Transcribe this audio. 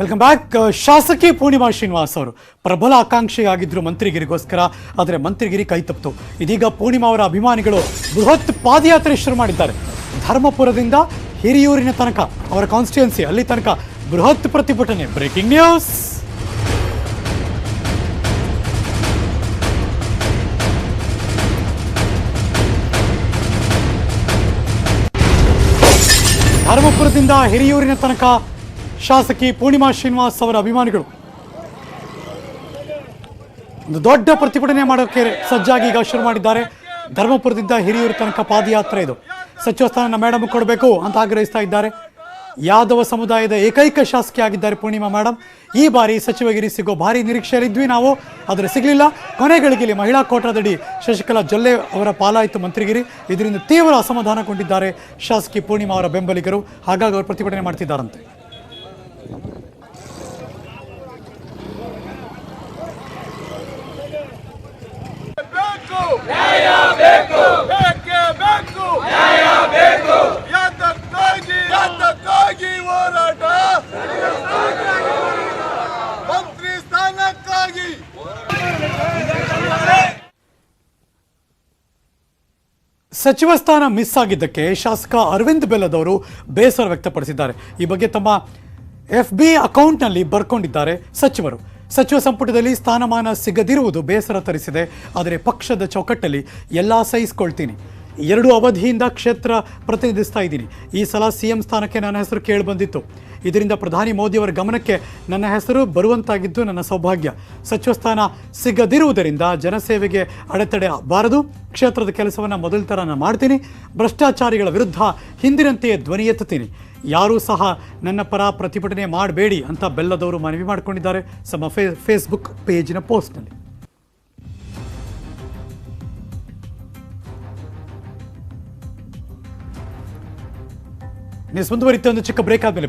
Welcome back ಶಾಸಕಿ ಪೂರ್ಣಿಮಾ ಶ್ರೀನಿವಾಸ್ ಅವರು ಪ್ರಬಲ ಆಕಾಂಕ್ಷೆಯಾಗಿದ್ದರು ಮಂತ್ರಿಗಿರಿಗೋಸ್ಕರ, ಆದರೆ ಮಂತ್ರಿಗಿರಿ ಕೈ ತಪ್ಪಿತು ಇದೀಗ ಪೂರ್ಣಿಮಾ ಅವರ ಅಭಿಮಾನಿಗಳು ಬೃಹತ್ ಪಾದಯಾತ್ರೆ ಶುರು ಮಾಡಿದ್ದಾರೆ. ಧರ್ಮಪುರದಿಂದ ಹಿರಿಯೂರಿನ ತನಕ, ಅವರ ಕಾನ್ಸ್ಟಿಟ್ಯುಯನ್ಸಿ ಅಲ್ಲಿ ತನಕ ಬೃಹತ್ ಪ್ರತಿಭಟನೆ. ಬ್ರೇಕಿಂಗ್ ನ್ಯೂಸ್ ಧರ್ಮಪುರದಿಂದ ಹಿರಿಯೂರಿನ ತನಕ ಶಾಸಕಿ ಪೂರ್ಣಿಮಾ ಶ್ರೀನಿವಾಸ್ ಅವರ ಅಭಿಮಾನಿಗಳು. ಒಂದು ದೊಡ್ಡ ಪ್ರತಿಭಟನೆ ಮಾಡೋಕ್ಕೆ ಸಜ್ಜಾಗಿ ಈಗ ಶುರು ಮಾಡಿದ್ದಾರೆ. ಧರ್ಮಪುರದಿಂದ ಹಿರಿಯೂರು ತನಕ ಪಾದಯಾತ್ರೆ ಇದು. ಸಚಿವ ಸ್ಥಾನ ಮೇಡಮ್ ಕೊಡಬೇಕು ಅಂತ ಆಗ್ರಹಿಸ್ತಾ ಇದ್ದಾರೆ. ಯಾದವ ಸಮುದಾಯದ ಏಕೈಕ ಶಾಸಕಿ ಆಗಿದ್ದಾರೆ ಪೂರ್ಣಿಮಾ ಮೇಡಮ್ ಈ ಬಾರಿ ಸಚಿವಗಿರಿ ಸಿಗೋ ಭಾರಿ ನಿರೀಕ್ಷೆಯಲ್ಲಿದ್ವಿ ನಾವು, ಆದರೆ ಸಿಗಲಿಲ್ಲ. ಕೊನೆಗಳಿಗೆಯಲ್ಲಿ ಮಹಿಳಾ ಕೋಟಾದಡಿ ಶಶಿಕಲಾ ಜೊಲ್ಲೆ ಅವರ ಪಾಲಾಯಿತು ಮಂತ್ರಿಗಿರಿ. ಇದರಿಂದ ತೀವ್ರ ಅಸಮಾಧಾನಗೊಂಡಿದ್ದಾರೆ ಶಾಸಕಿ ಪೂರ್ಣಿಮಾ ಅವರ ಬೆಂಬಲಿಗರು. ಹಾಗಾಗಿ ಅವರು ಪ್ರತಿಭಟನೆ ಮಾಡ್ತಿದ್ದಾರಂತೆ. ಸಚಿವ ಸ್ಥಾನ ಮಿಸ್ ಆಗಿದ್ದಕ್ಕೆ ಶಾಸಕ ಅರವಿಂದ್ ಬೆಲ್ಲದವರು ಬೇಸರ ವ್ಯಕ್ತಪಡಿಸಿದ್ದಾರೆ. ಈ ಬಗ್ಗೆ ತಮ್ಮ ಎಫ್ ಬಿ ಅಕೌಂಟ್ನಲ್ಲಿ ಬರ್ಕೊಂಡಿದ್ದಾರೆ ಸಚಿವರು. ಸಚಿವ ಸಂಪುಟದಲ್ಲಿ ಸ್ಥಾನಮಾನ ಸಿಗದಿರುವುದು ಬೇಸರ ತರಿಸಿದೆ. ಆದರೆ ಪಕ್ಷದ ಚೌಕಟ್ಟಲ್ಲಿ ಎಲ್ಲ ಸಹಿಸ್ಕೊಳ್ತೀನಿ. ಎರಡು ಅವಧಿಯಿಂದ ಕ್ಷೇತ್ರ ಪ್ರತಿನಿಧಿಸ್ತಾ ಇದ್ದೀನಿ. ಈ ಸಲ ಸಿ ಎಂ ಸ್ಥಾನಕ್ಕೆ ನನ್ನ ಹೆಸರು ಕೇಳಿ ಬಂದಿತ್ತು. ಇದರಿಂದ ಪ್ರಧಾನಿ ಮೋದಿಯವರ ಗಮನಕ್ಕೆ ನನ್ನ ಹೆಸರು ಬರುವಂತಾಗಿದ್ದು ನನ್ನ ಸೌಭಾಗ್ಯ. ಸಚಿವ ಸ್ಥಾನ ಸಿಗದಿರುವುದರಿಂದ ಜನಸೇವೆಗೆ ಅಡೆತಡೆ ಬಾರದು. ಕ್ಷೇತ್ರದ ಕೆಲಸವನ್ನು ಮೊದಲ ಥರ ನಾನು ಮಾಡ್ತೀನಿ. ಭ್ರಷ್ಟಾಚಾರಿಗಳ ವಿರುದ್ಧ ಹಿಂದಿನಂತೆಯೇ ಧ್ವನಿ ಎತ್ತುತ್ತೀನಿ. ಯಾರೂ ಸಹ ನನ್ನ ಪರ ಪ್ರತಿಭಟನೆ ಮಾಡಬೇಡಿ ಅಂತ ಬೆಲ್ಲದವರು ಮನವಿ ಮಾಡಿಕೊಂಡಿದ್ದಾರೆ. ಸಮ ಫೇ ಫೇಸ್ಬುಕ್ ಪೇಜಿನ ಪೋಸ್ಟ್ನಲ್ಲಿ. ನ್ಯೂಸ್ ಮುಂದುವರಿತ ಒಂದು ಚಿಕ್ಕ ಬ್ರೇಕ್ ಆದಮೇಲೆ